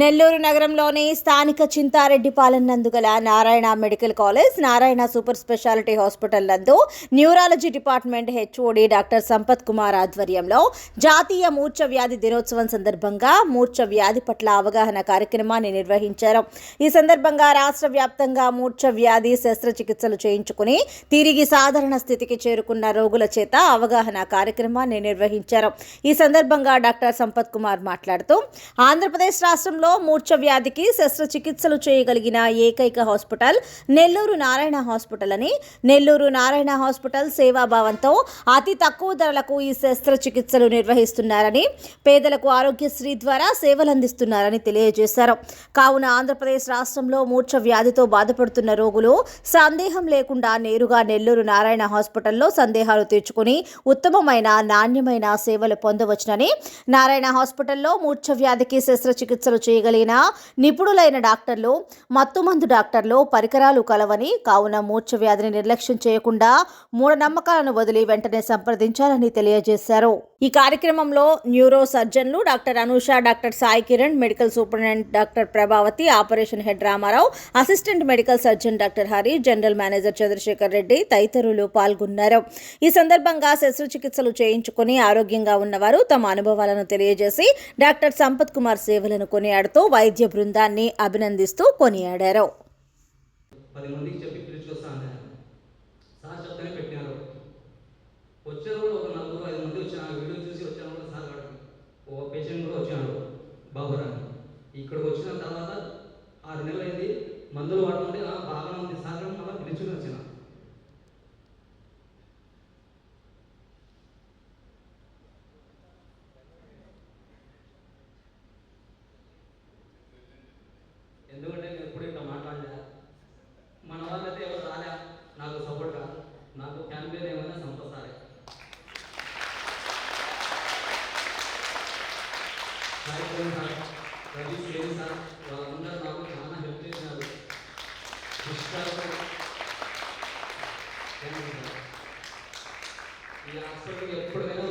నెల్లూరు నగరంలోని స్థానిక చింతారెడ్డిపాలెం పాలన నందుగల Narayana medical college Narayana super speciality hospital నందు neurology department HOD doctor Sampath Kumar ఆధ్వర్యంలో జాతీయ మూర్ఛ వ్యాధి దినోత్సవం సందర్భంగా మూర్ఛ వ్యాధి పట్ల అవగాహన కార్యక్రమాన్ని నిర్వహించారు. ఈ సందర్భంగా రాష్ట్ర వ్యాప్తంగా మూర్ఛ వ్యాధి శస్త్రచికిత్సలు చేయించుకుని తిరిగి సాధారణ స్థితికి చేరుకున్న రోగుల చేత అవగాహన కార్యక్రమాన్ని నిర్వహించారు. ఈ సందర్భంగా డాక్టర్ సంపత్ కుమార్ మాట్లాడుతూ ఆంధ్రప్రదేశ్ రాష్ట్రంలో మూర్ఛ వ్యాధికి శస్త్రచికిత్సలు చేయగలిగిన ఏకైక హాస్పిటల్ నెల్లూరు నారాయణ హాస్పిటల్ అని. నెల్లూరు నారాయణ హాస్పిటల్ సేవాభావంతో అతి తక్కువ ధరలకు ఈ శస్త్రచికిత్సలు నిర్వహిస్తున్నారని పేదలకు ఆరోగ్యశ్రీ ద్వారా సేవలు అందిస్తున్నారని తెలియజేశారు. కావున ఆంధ్రప్రదేశ్ రాష్ట్రంలో మూర్ఛ వ్యాధితో బాధపడుతున్న రోగులు సందేహం లేకుండా నేరుగా నెల్లూరు నారాయణ హాస్పిటల్లో సందేహాలు తీర్చుకుని ఉత్తమమైన నాణ్యమైన సేవలు పొందవచ్చునని. నారాయణ హాస్పిటల్లో మూర్ఛ వ్యాధికి శస్త్రచికిత్సలు చేయగలిగిన నిపుణులైన డాక్టర్లు మత్తుమందు డాక్టర్లు పరికరాలు కలవని కావున మూర్ఛ వ్యాధిని నిర్లక్ష్యం చేయకుండా మూఢనమ్మకాలను వదిలి వెంటనే సంప్రదించాలని తెలియజేశారు. ఈ కార్యక్రమంలో neuro సర్జన్లు doctor Anusha doctor Sai Kiran medical superintendent doctor Prabhavathi operation head Ramarao assistant medical surgeon doctor Hari general manager Chandrasekhar Reddy తదితరులు పాల్గొన్నారు. ఈ సందర్భంగా శస్త్రచికిత్సలు చేయించుకుని ఆరోగ్యంగా ఉన్నవారు తమ అనుభవాలను తెలియజేసి డాక్టర్ సంపత్ కుమార్ సేవలను కొనియాడుతూ వైద్య బృందాన్ని అభినందిస్తూ కొనియాడారు. పది మందికి చెప్పి సార్ పెట్టినారు. వచ్చారు కూడా ఒక నలుగురు ఐదు మంది వీడియో చూసి వచ్చాను కూడా సార్ పేషెంట్ కూడా బాబురాని. ఇక్కడికి వచ్చిన తర్వాత ఆరు నెలలు అయింది మందులు వాడుతుంటే బాగానే ఉంది. సార్ మళ్ళీ పిలుచుకుని వచ్చిన ఎందుకంటే నేను ఎప్పుడు ఇట్లా మాట్లాడలే మన వాళ్ళైతే ఎవరు రాలే నాకు సపోర్ట్గా నాకు ఫ్యామిలీ ఏమైనా సంతోషాలే సాయికిరణ్ సార్ రవి శ్రేణి సార్? వాళ్ళందరూ నాకు చాలా హెల్ప్ ఈ హాస్పిటల్కి ఎప్పుడైనా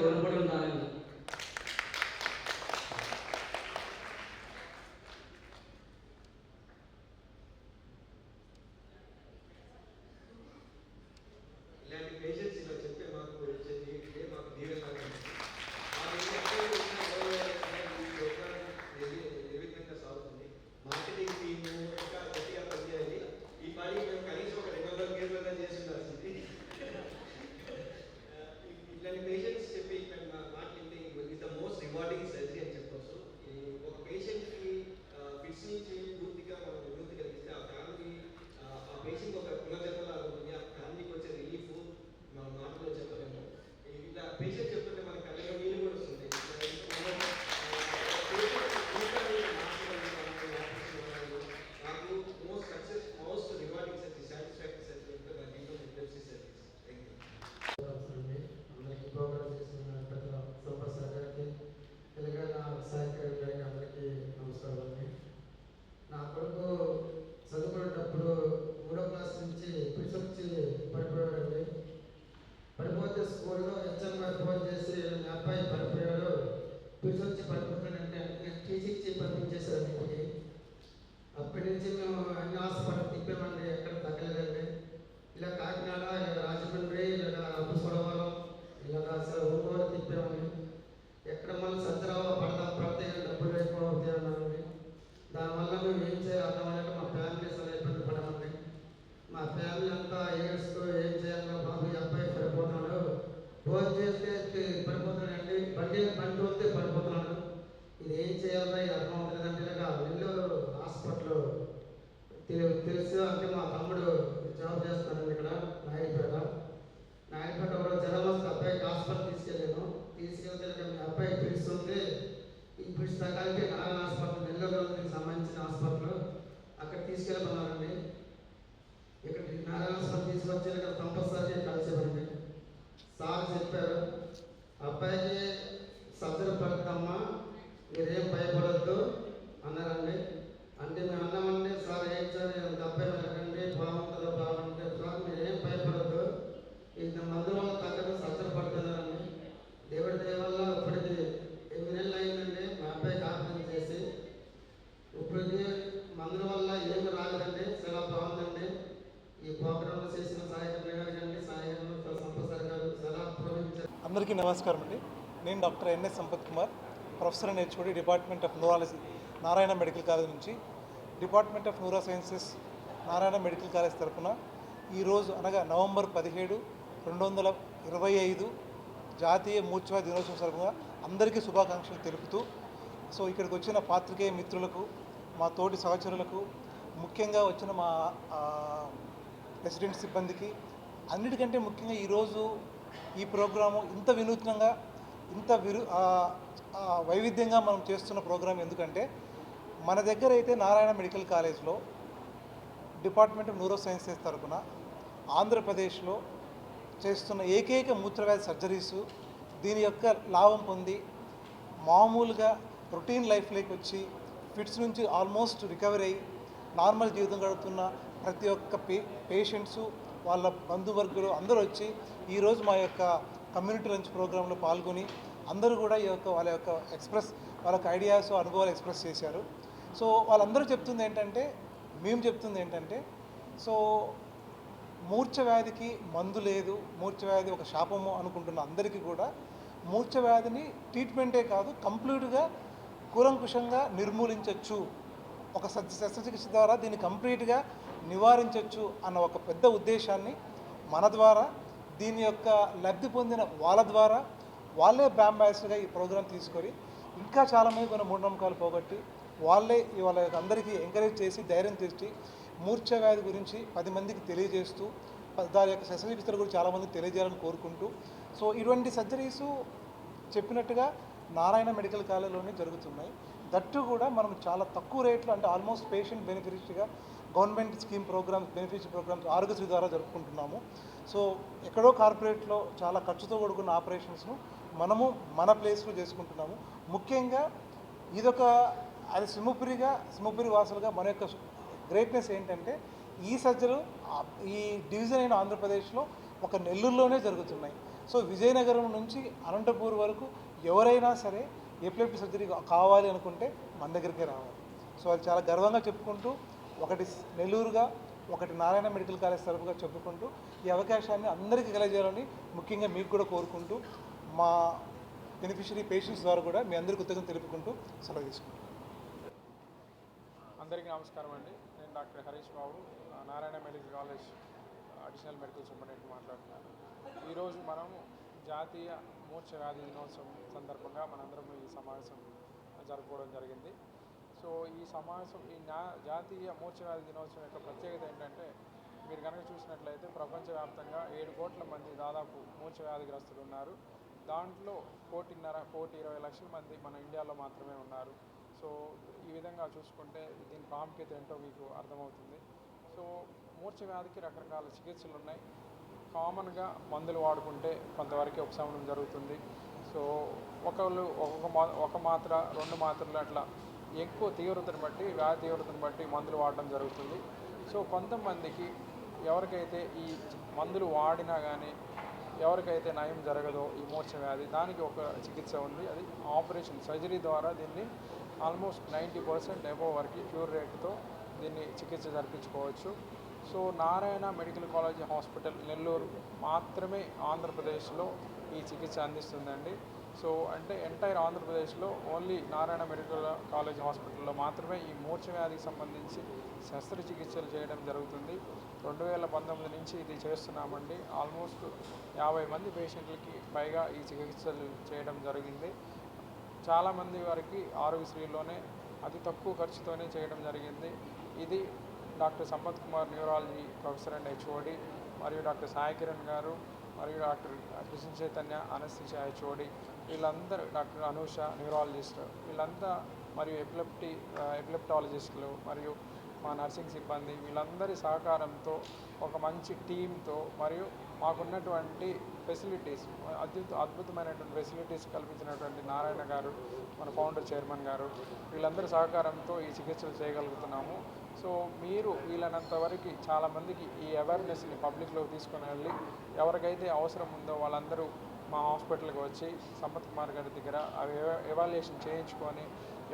టీచర్కి ఇంటికి అప్పటి నుంచి మేము అన్ని హాస్పిటల్ తిప్పామండి ఎక్కడ తగ్గలేదండి ఇలా కాకినాడ ఇలా రాజమండ్రి ఇలా అప్పసొడవరం ఇలా అసలు ఒంగోలు తిప్పామండి ఎక్కడ మనం సజ్జరావు పడదా పడితే డబ్బులు ఎక్కువ అవుతాయి అన్నామండి దానివల్ల మేము ఏం చేయాలి అర్థమయ్యాక మా ఫ్యామిలీ అసలు ఇబ్బంది పడమండి మా ఫ్యామిలీ అంతా ఏడుస్తూ ఏం చేయాలో బాబు అబ్బాయి పడిపోతున్నాడు. భోజనం చేస్తే పడిపోతున్నాడు అండి బండి బండి వస్తే పడిపోతున్నాడు. ఇది ఏం చేయాలన్నా ఇది అర్థం అవుతుంది అంటే నెల్లూరు హాస్పిటల్ తెలుసు అంటే మా తమ్ముడు జాబ్ చేస్తున్నాను ఇక్కడ నాయుడుపేట నాయుడుపేట కూడా జ్వరం వస్తే అబ్బాయికి హాస్పిటల్ తీసుకెళ్ళాను. తీసుకెళ్తే మీ అబ్బాయి పిలుస్తుంది ఈ పిలిచి తగ్గాలంటే నారాయణ హాస్పిటల్ నెల్లూరులో సంబంధించిన హాస్పిటల్ అక్కడ తీసుకెళ్ళమన్నారండి. ఇక్కడ నారాయణ హాస్పిటల్ తీసుకొచ్చి ఇక్కడ కంపల్సరీ కలిసేవారండి. సార్ చెప్పారు అబ్బాయికి సర్జరీ పడుతుందమ్మా మీరేం భయపడద్దు. అన్నారండి. అంటే మేము అన్నామండి సార్ ఏం సార్ డెబ్బై నెలకండి బాగుంటుందో బాగుంటే సార్ మీరేం భయపడద్దు. ఇది మందుల వల్ల తగ్గదు సచ్చరపడుతున్నారండి దేవుడి దయ వల్ల ఇప్పటికి ఎనిమిది నెలలు అయిందండి మా అబ్బాయి కాపురం చేసి ఇప్పటికి మందుల వల్ల ఏమి రాలేదండి చాలా బాగుందండి. ఈ ప్రోగ్రాంలో చేసిన సాయకర్ణ గారు అండి సాయకర్ణ సంపత్ సార్ గారు చాలా అందరికీ నమస్కారం అండి నేను doctor NS Sampath Kumar. Professor నేర్చుకుని department of neurology Narayana medical college నుంచి. Department of neuro sciences Narayana medical college తరఫున ఈరోజు అనగా నవంబర్ పదిహేడు రెండు వందల ఇరవై ఐదు జాతీయ మూర్ఛా దినోత్సవం సందర్భంగా అందరికీ శుభాకాంక్షలు తెలుపుతూ సో ఇక్కడికి వచ్చిన పాత్రికేయ మిత్రులకు మా తోటి సహచరులకు ముఖ్యంగా వచ్చిన మా రెసిడెంట్ సిబ్బందికి అన్నిటికంటే ముఖ్యంగా ఈరోజు ఈ ప్రోగ్రాము ఇంత వినూత్నంగా ఇంత విరు వైవిధ్యంగా మనం చేస్తున్న ప్రోగ్రాం ఎందుకంటే మన దగ్గర అయితే నారాయణ మెడికల్ కాలేజ్లో డిపార్ట్మెంట్ ఆఫ్ న్యూరో సైన్సెస్ తరఫున ఆంధ్రప్రదేశ్లో చేస్తున్న ఏకైక మూత్రవ్యాధి సర్జరీసు దీని యొక్క లాభం పొంది మామూలుగా రొటీన్ లైఫ్లోకి వచ్చి ఫిట్స్ నుంచి ఆల్మోస్ట్ రికవర్ అయ్యి నార్మల్ జీవితం గడుపుతున్న ప్రతి ఒక్క పే పేషెంట్సు వాళ్ళ బంధువర్గులు అందరూ వచ్చి ఈరోజు మా యొక్క కమ్యూనిటీ లంచ్ ప్రోగ్రాంలో పాల్గొని అందరూ కూడా ఈ యొక్క వాళ్ళ యొక్క ఎక్స్ప్రెస్ వాళ్ళ యొక్క ఐడియాస్ అనుభవాలు ఎక్స్ప్రెస్ చేశారు. సో వాళ్ళందరూ చెప్తుంది ఏంటంటే మేము చెప్తుంది ఏంటంటే సో మూర్ఛ వ్యాధికి మందు లేదు మూర్ఛ వ్యాధి ఒక శాపము అనుకుంటున్న అందరికీ కూడా మూర్ఛ వ్యాధిని ట్రీట్మెంటే కాదు కంప్లీట్గా కూలంకుషంగా నిర్మూలించవచ్చు ఒక సత్య శస్త్రచికిత్స ద్వారా దీన్ని కంప్లీట్గా నివారించవచ్చు అన్న ఒక పెద్ద ఉద్దేశాన్ని మన ద్వారా దీని యొక్క లబ్ధి పొందిన వాళ్ళ ద్వారా వాళ్ళే బ్యాంబాసిగా ఈ ప్రోగ్రాం తీసుకొని ఇంకా చాలామంది కొన్ని మూఢనమ్మకాలు పోగొట్టి వాళ్ళే వాళ్ళ అందరికీ ఎంకరేజ్ చేసి ధైర్యం తెచ్చి మూర్ఛ వ్యాధి గురించి పది మందికి తెలియజేస్తూ దాని యొక్క శస్త్రచికిత్సల గురించి చాలామందికి తెలియజేయాలని కోరుకుంటూ సో ఇటువంటి సర్జరీస్ చెప్పినట్టుగా నారాయణ మెడికల్ కాలేజ్లోనే జరుగుతున్నాయి. దట్టు కూడా మనం చాలా తక్కువ రేట్లో అంటే almost patient బెనిఫిషరీగా government scheme programs beneficiary programs Aarogyasri ద్వారా జరుపుకుంటున్నాము. సో ఎక్కడో కార్పొరేట్లో చాలా ఖర్చుతో కూడుకున్న ఆపరేషన్స్ను మనము మన ప్లేస్లో చేసుకుంటున్నాము. ముఖ్యంగా ఇదొక అది సింహపురిగా సింహపురి వాసులుగా మన యొక్క గ్రేట్నెస్ ఏంటంటే ఈ సజ్జలు ఈ డివిజన్ అయిన ఆంధ్రప్రదేశ్లో ఒక నెల్లూరులోనే జరుగుతున్నాయి. సో విజయనగరం నుంచి అనంతపూర్ వరకు ఎవరైనా సరే ఎపిలెప్టీ సర్జరీ కావాలి అనుకుంటే మన దగ్గరికే రావాలి. సో అది చాలా గర్వంగా చెప్పుకుంటూ ఒకటి నెల్లూరుగా ఒకటి నారాయణ మెడికల్ కాలేజ్ తరఫుగా చెప్పుకుంటూ ఈ అవకాశాన్ని అందరికీ కలగజేయాలని ముఖ్యంగా మీకు కూడా కోరుకుంటూ మా బెనిఫిషరీ పేషెంట్స్ ద్వారా కూడా మీ అందరికీ కృతజ్ఞతలు తెలుపుకుంటూ సెలవు తీసుకుంటాం అందరికీ నమస్కారం అండి. నేను doctor Harish Babu Narayana medical college additional medical superintendent మాట్లాడుతున్నాను. ఈరోజు మనం జాతీయ మూర్ఛ వ్యాధి దినోత్సవం సందర్భంగా మనందరం ఈ సమావేశం జరుపుకోవడం జరిగింది. సో ఈ సమాజం ఈ నా జాతీయ మూర్ఛ దినోత్సవం యొక్క ప్రత్యేకత ఏంటంటే మీరు కనుక చూసినట్లయితే ప్రపంచవ్యాప్తంగా ఏడు కోట్ల మంది దాదాపు మూర్ఛవ్యాధిగ్రస్తులు ఉన్నారు. దాంట్లో కోటిన్నర కోటి ఇరవై లక్షల మంది మన ఇండియాలో మాత్రమే ఉన్నారు. సో ఈ విధంగా చూసుకుంటే దీని ప్రాముఖ్యత ఏంటో మీకు అర్థమవుతుంది. సో మూర్ఛవ్యాధికి రకరకాల చికిత్సలు ఉన్నాయి. కామన్గా మందులు వాడుకుంటే కొంతవరకు ఉపశమనం జరుగుతుంది. సో ఒకళ్ళు ఒక్కొక్క మా ఒక మాత్ర రెండు మాత్రలు అట్లా ఎక్కువ తీవ్రతను బట్టి వ్యాధి తీవ్రతను బట్టి మందులు వాడడం జరుగుతుంది. సో కొంతమందికి ఎవరికైతే ఈ మందులు వాడినా కానీ ఎవరికైతే నయం జరగదో ఈ మూర్ఛ వ్యాధి దానికి ఒక చికిత్స ఉంది. అది ఆపరేషన్ సర్జరీ ద్వారా దీన్ని ఆల్మోస్ట్ నైంటీ పర్సెంట్ ఎబో వరకు క్యూర్ రేట్తో దీన్ని చికిత్స జరిపించుకోవచ్చు. So Narayana medical college hospital Nellore మాత్రమే ఆంధ్రప్రదేశ్లో ఈ చికిత్స అందిస్తుందండి. సో అంటే ఎంటైర్ ఆంధ్రప్రదేశ్లో ఓన్లీ నారాయణ మెడికల్ కాలేజ్ హాస్పిటల్లో మాత్రమే ఈ మూర్ఛ వ్యాధికి సంబంధించి శస్త్రచికిత్సలు చేయడం జరుగుతుంది. రెండు వేల పంతొమ్మిది నుంచి ఇది చేస్తున్నామండి. ఆల్మోస్ట్ యాభై మంది పేషెంట్లకి పైగా ఈ చికిత్సలు చేయడం జరిగింది. చాలామంది వారికి ఆరోగ్యశ్రీలోనే అతి తక్కువ ఖర్చుతోనే చేయడం జరిగింది. ఇది doctor Sampath Kumar neurology professor and HOD మరియు డాక్టర్ సాయి కిరణ్ గారు మరియు doctor Krishna Chaitanya anaesthesia HOD. వీళ్ళందరూ డాక్టర్ అనూష న్యూరాలజిస్ట్ వీళ్ళంతా మరియు ఎపిలెప్టీ ఎపిలెప్టాలజిస్టులు మరియు మా నర్సింగ్ సిబ్బంది వీళ్ళందరి సహకారంతో ఒక మంచి టీంతో మరియు మాకున్నటువంటి ఫెసిలిటీస్ అద్భుత అద్భుతమైనటువంటి ఫెసిలిటీస్ కల్పించినటువంటి నారాయణ గారు మన ఫౌండర్ చైర్మన్ గారు వీళ్ళందరి సహకారంతో ఈ చికిత్సలు చేయగలుగుతున్నాము. సో మీరు వీలైనంత వరకు చాలామందికి ఈ అవేర్నెస్ని పబ్లిక్లోకి తీసుకుని వెళ్ళి ఎవరికైతే అవసరం ఉందో వాళ్ళందరూ మా హాస్పిటల్కి వచ్చి సంపత్ కుమార్ గారి దగ్గర అవి ఎవాల్యుయేషన్ చేయించుకొని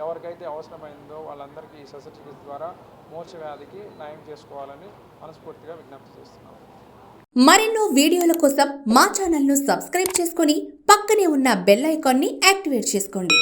ఎవరికైతే అవసరమైందో వాళ్ళందరికీ ఈ సొసైటీస్ ద్వారా మూర్చ వ్యాధికి నయం చేసుకోవాలని మనస్ఫూర్తిగా విజ్ఞప్తి చేస్తున్నాం. మరెన్నో వీడియోల కోసం మా ఛానల్ను సబ్స్క్రైబ్ చేసుకొని పక్కనే ఉన్న బెల్ ఐకాన్ని యాక్టివేట్ చేసుకోండి.